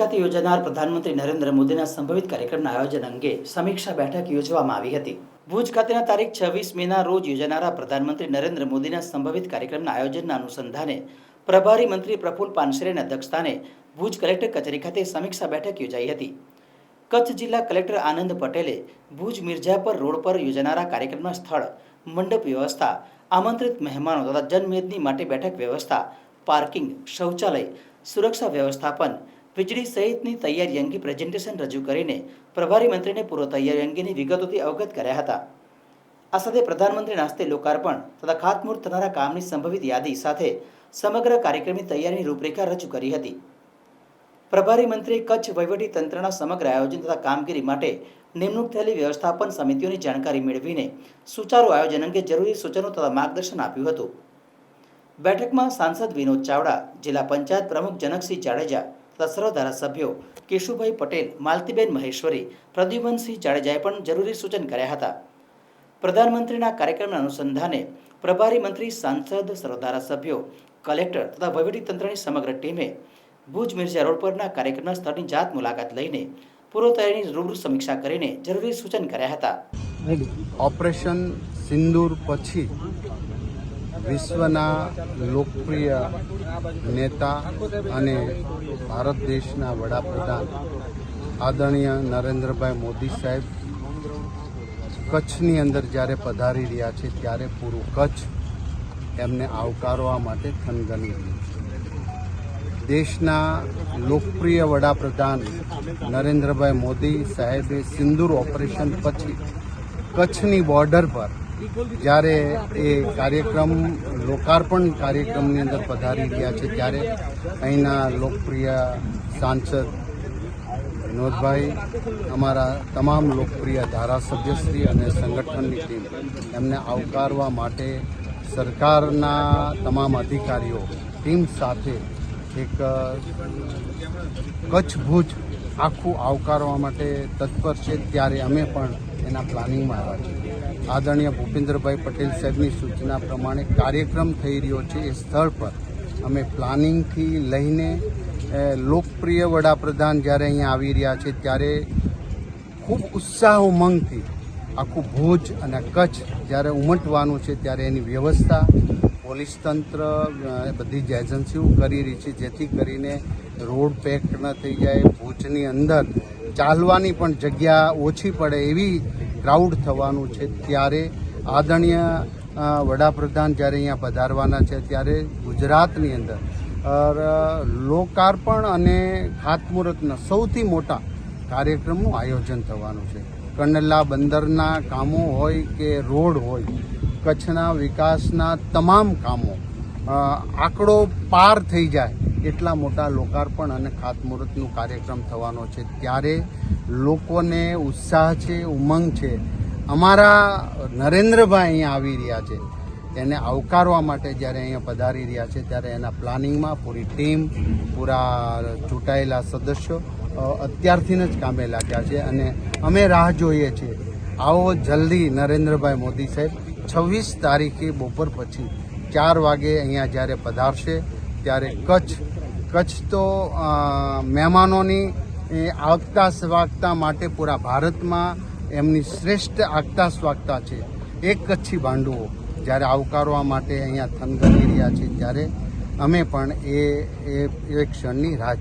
ખાતે યોજાનાર પ્રધાનમંત્રી નરેન્દ્ર મોદીના સંભવિત કાર્યક્રમના આયોજન અંગે સમીક્ષા બેઠક યોજવામાં આવી હતી. ભુજ ખાતેના તારીખ છવ્વીસ મેના રોજ યોજાનારા પ્રધાનમંત્રી નરેન્દ્ર મોદીના સંભવિત કાર્યક્રમના આયોજનના અનુસંધાને પ્રભારી મંત્રી પ્રફુલ પાનસરેના અધ્યક્ષસ્થાને ભુજ કલેક્ટર કચેરી ખાતે સમીક્ષા બેઠક યોજાઈ હતી. કચ્છ જિલ્લા કલેક્ટર આનંદ પટેલે ભુજ મિર્જાપર રોડ પર યોજાનારા કાર્યક્રમના સ્થળ, મંડપ વ્યવસ્થા, આમંત્રિત મહેમાનો તથા જનમેદની માટે બેઠક વ્યવસ્થા, પાર્કિંગ, શૌચાલય, સુરક્ષા વ્યવસ્થાપન વીજળી સહિતની તૈયારી અંગે પ્રેઝન્ટેશન રજૂ કરીને પ્રભારી મંત્રીને પૂર્વ તૈયારી અંગેની વિગતોથી અવગત કર્યા હતા. આ સાથે પ્રધાનમંત્રીના હસ્તે લોકાર્પણ તથા ખાતમુહૂર્ત થનારા કામની સંભવિત યાદી સાથે સમગ્ર કાર્યક્રમની તૈયારીની રૂપરેખા રજૂ કરી હતી. પ્રભારી મંત્રીએ કચ્છ વહીવટી તંત્રના સમગ્ર આયોજન તથા કામગીરી માટે નિમણૂક થયેલી વ્યવસ્થાપન સમિતિઓની જાણકારી મેળવીને સુચારુ આયોજન અંગે જરૂરી સૂચનો તથા માર્ગદર્શન આપ્યું હતું. બેઠકમાં સાંસદ વિનોદ ચાવડા, જિલ્લા પંચાયત પ્રમુખ જનકસિંહ જાડેજા તથા સર્વ ધારાસભ્યો કેશુભાઈ પટેલ, માલતીબેન મહેશ્વરી, પ્રદ્યુમનસિંહ જાડેજાએ પણ જરૂરી સૂચન કર્યા હતા. પ્રધાનમંત્રીના કાર્યક્રમના અનુસંધાને પ્રભારી મંત્રી, સાંસદ, સર્વ ધારાસભ્યો, કલેક્ટર તથા વહીવટીતંત્રની સમગ્ર ટીમે ભુજ મિર્જા રોડ પરના કાર્યક્રમના સ્થળની જાત મુલાકાત લઈને પૂર્વ તૈયારીની રૂબરૂ સમીક્ષા કરીને જરૂરી સૂચન કર્યા હતા. ઓપરેશન સિંદૂર પછી વિશ્વના લોકપ્રિય નેતા અને ભારત દેશના વડાપ્રધાન આદરણીય નરેન્દ્રભાઈ મોદી સાહેબ કચ્છની અંદર જ્યારે પધારી રહ્યા છે, ત્યારે પૂરું કચ્છ એમને આવકારવા માટે થનગની રહ્યું દેશના લોકપ્રિય વડાપ્રધાન નરેન્દ્રભાઈ મોદી સાહેબે સિંદૂર ઓપરેશન પછી કચ્છની બોર્ડર પર જ્યારે એ કાર્યક્રમ લોકાર્પણ કાર્યક્રમની અંદર પધારી રહ્યા છે, ત્યારે અહીંના લોકપ્રિય સાંસદ વિનોદભાઈ, અમારા તમામ લોકપ્રિય ધારાસભ્યશ્રી અને સંગઠનની ટીમ, એમને આવકારવા માટે સરકારના તમામ અધિકારીઓ, ટીમ સાથે એક કચ્છ ભુજ આખું આવકારવા માટે તત્પર છે. ત્યારે અમે પણ એના પ્લાનિંગમાં આવ્યા છીએ. આદરણીય ભૂપેન્દ્રભાઈ પટેલ સાહેબની સૂચના પ્રમાણે કાર્યક્રમ થઈ રહ્યો છે એ સ્થળ પર. અમે પ્લાનિંગથી લઈને લોકપ્રિય વડાપ્રધાન જ્યારે અહીંયા આવી રહ્યા છે ત્યારે ખૂબ ઉત્સાહ ઉમંગથી આખું ભુજ અને કચ્છ જ્યારે ઉમટવાનું છે ત્યારે એની વ્યવસ્થા, પોલીસ તંત્ર બધી જ એજન્સીઓ કરી રહી છે જેથી કરીને રોડ પેક ન થઈ જાય, ભુજની અંદર ચાલવાની પણ જગ્યા ઓછી પડે એવી ક્રાઉડ થવાનું છે ત્યારે આદરણીય વડાપ્રધાન જ્યારે અહીંયા પધારવાના છે ત્યારે ગુજરાતની અંદર લોકાર્પણ અને ખાતમુહૂર્તના સૌથી મોટા કાર્યક્રમનું આયોજન થવાનું છે. કંડલા બંદરના કામો હોય કે રોડ હોય, કચ્છના વિકાસના તમામ કામો આંકડો પાર થઈ જાય. એટલા મોટા લોકાર્પણ અને ખાતમુહૂર્તનું કાર્યક્રમ થવાનો છે. ત્યારે લોકોને ઉત્સાહ છે, ઉમંગ છે. અમારા નરેન્દ્રભાઈ અહીંયા આવી રહ્યા છે. એને આવકારવા માટે જ્યારે અહીંયા પધારી રહ્યા છે, ત્યારે એના પ્લાનિંગમાં પૂરી ટીમ, પૂરા ચૂંટાયેલા સદસ્યો અત્યારથી જ કામે લાગ્યા છે અને અમે રાહ જોઈએ છીએ. આવો જલ્દી નરેન્દ્રભાઈ મોદી સાહેબ, છવ્વીસ તારીખે બપોર પછી ચાર વાગે અહીંયા જ્યારે પધારશે ત્યારે કચ્છ કચ્છ તો મહેમાનોની એ, આગતા સ્વાગતા માટે પૂરા ભારતમાં એમની શ્રેષ્ઠ આગતા સ્વાગતા છે. એક કચ્છી ભાંડુઓ જ્યારે આવકારવા માટે અહીંયા થનગની રહ્યા છે ત્યારે અમે પણ એ એ ક્ષણની રાહ